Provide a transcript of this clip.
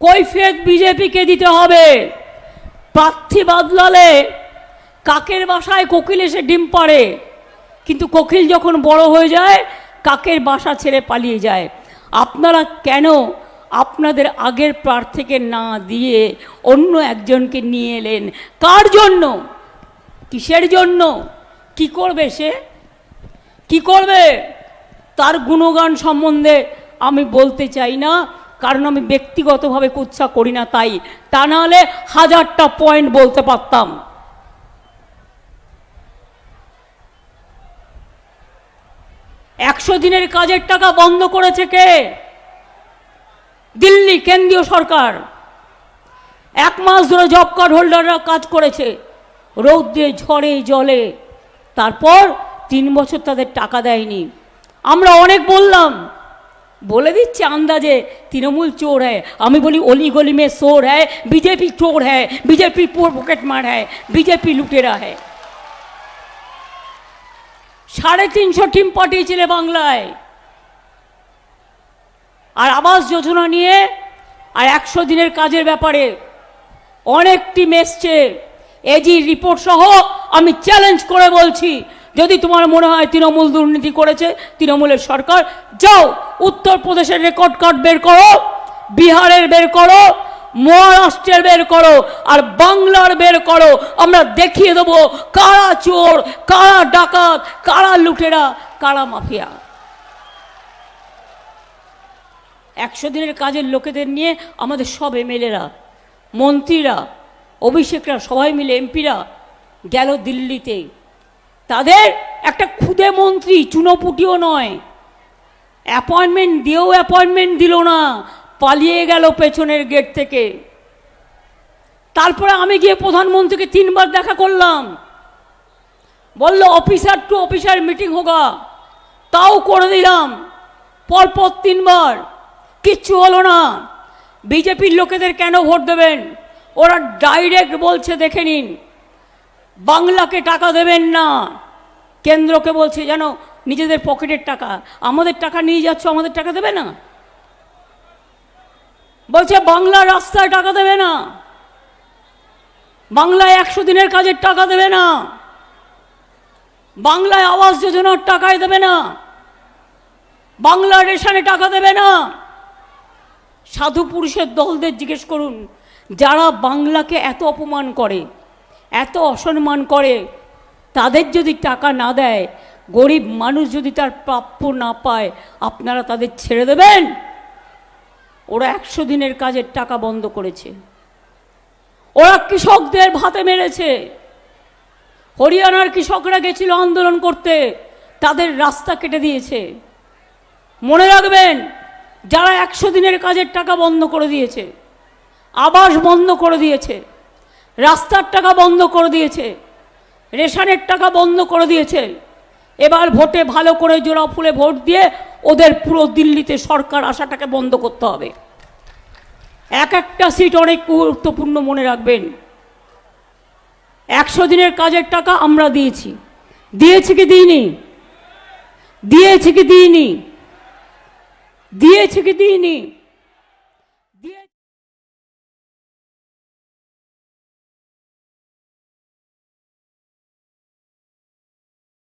কৈফিয়ত বিজেপিকে দিতে হবে? প্রার্থী বদলালে কাকের বাসায় কোকিল এসে ডিম পাড়ে। কিন্তু কোকিল যখন বড় হয়ে যায়, কাকের বাসা ছেড়ে পালিয়ে যায়। আপনারা কেন আপনাদের আগের প্রার্থীকে না দিয়ে অন্য একজনকে নিয়ে এলেন? কার জন্য? কিসের জন্য? কি করবে সে? কি করবে? তার গুণগান সম্বন্ধে আমি বলতে চাই না। কারণ আমি ব্যক্তিগতভাবে কুৎসা করি না তাই। তা নাহলে হাজারটা পয়েন্ট বলতে পারতাম। একশো দিনের কাজের টাকা বন্ধ করেছে কে? দিল্লি, কেন্দ্রীয় সরকার। এক মাস ধরে জব কার্ড হোল্ডাররা কাজ করেছে, রৌদ্রে, ঝড়ে, জলে। তারপর তিন বছর তাদের টাকা দেয়নি। আমরা অনেক বললাম বলে দিচ্ছে আন্দাজে তৃণমূল চোর হ্যায় আমি বলি অলি গলি মে চোর হ্যায় বিজেপি চোর হ্যায় বিজেপি পকেট মার হ্যায় বিজেপি লুটেরা হ্যায় সাড়ে তিনশো টিম পাঠিয়েছিলে বাংলায় আর আবাস যোজনা নিয়ে আর একশো দিনের কাজের ব্যাপারে অনেক টিম এজি রিপোর্ট সহ আমি চ্যালেঞ্জ করে বলছি। যদি তোমার মনে হয় তৃণমূল দুর্নীতি করেছে, তৃণমূলের সরকার, যাও, উত্তরপ্রদেশের রেকর্ড কার্ড বের করো, বিহারের বের করো, মহারাষ্ট্রের বের করো, আর বাংলার বের করো। আমরা দেখিয়ে দেবো কারা চোর, কারা ডাকাত, কারা লুটেরা, কারা মাফিয়া। একশো দিনের কাজের লোকেদের নিয়ে আমাদের সব এমএলএরা, মন্ত্রীরা, অভিষেকরা, সবাই মিলে এমপিরা গেল দিল্লিতে। তাদের একটা খুদে মন্ত্রী, চুনোপুটিও নয়। অ্যাপয়েন্টমেন্ট দিয়েও অ্যাপয়েন্টমেন্ট দিল না, পালিয়ে গেল পেছনের গেট থেকে। তারপরে আমি গিয়ে প্রধানমন্ত্রীকে তিনবার দেখা করলাম। বলল অফিসার টু অফিসার মিটিং হোগা। তাও করে দিলাম। পরপর তিনবার। কিচ্ছু হলো না। বিজেপির লোকেদের কেন ভোট দেবেন? ওরা ডাইরেক্ট বলছে, দেখে নিন। বাংলাকে টাকা দেবেন না। কেন্দ্রকে বলছে যেন নিজেদের পকেটের টাকা, আমাদের টাকা নিয়ে যাচ্ছ, আমাদের টাকা দেবে না? বলছে, বাংলা রাস্তায় টাকা দেবে না। বাংলায় একশো দিনের কাজের টাকা দেবে না। বাংলায় আবাস যোজনার টাকায় দেবে না। বাংলা রেশনে টাকা দেবে না। সাধু পুরুষের দলদের জিজ্ঞেস করুন, যারা বাংলাকে এত অপমান করে এত অসম্মান করে, তাদের যদি টাকা না দেয়, গরিব মানুষ যদি তার প্রাপ্য না পায়, আপনারা তাদের ছেড়ে দেবেন? ওরা একশো দিনের কাজের টাকা বন্ধ করেছে। ওরা কৃষকদের ভাতে মেরেছে। হরিয়ানার কৃষকরা গেছিল আন্দোলন করতে, তাদের রাস্তা কেটে দিয়েছে। মনে রাখবেন, যারা একশো দিনের কাজের টাকা বন্ধ করে দিয়েছে, আবাস বন্ধ করে দিয়েছে রাস্তার টাকা বন্ধ করে দিয়েছে, রেশনের টাকা বন্ধ করে দিয়েছে। এবার ভোটে ভালো করে জোড়া ফুলে ভোট দিয়ে ওদের পুরো দিল্লিতে সরকার আসাটাকে বন্ধ করতে হবে। এক একটা সিট অনেক গুরুত্বপূর্ণ মনে রাখবেন। একশো দিনের কাজের টাকা আমরা দিয়েছি। দিয়েছি কি দিইনি? দিয়েছি কি দিইনি? দিয়েছি কি দিইনি?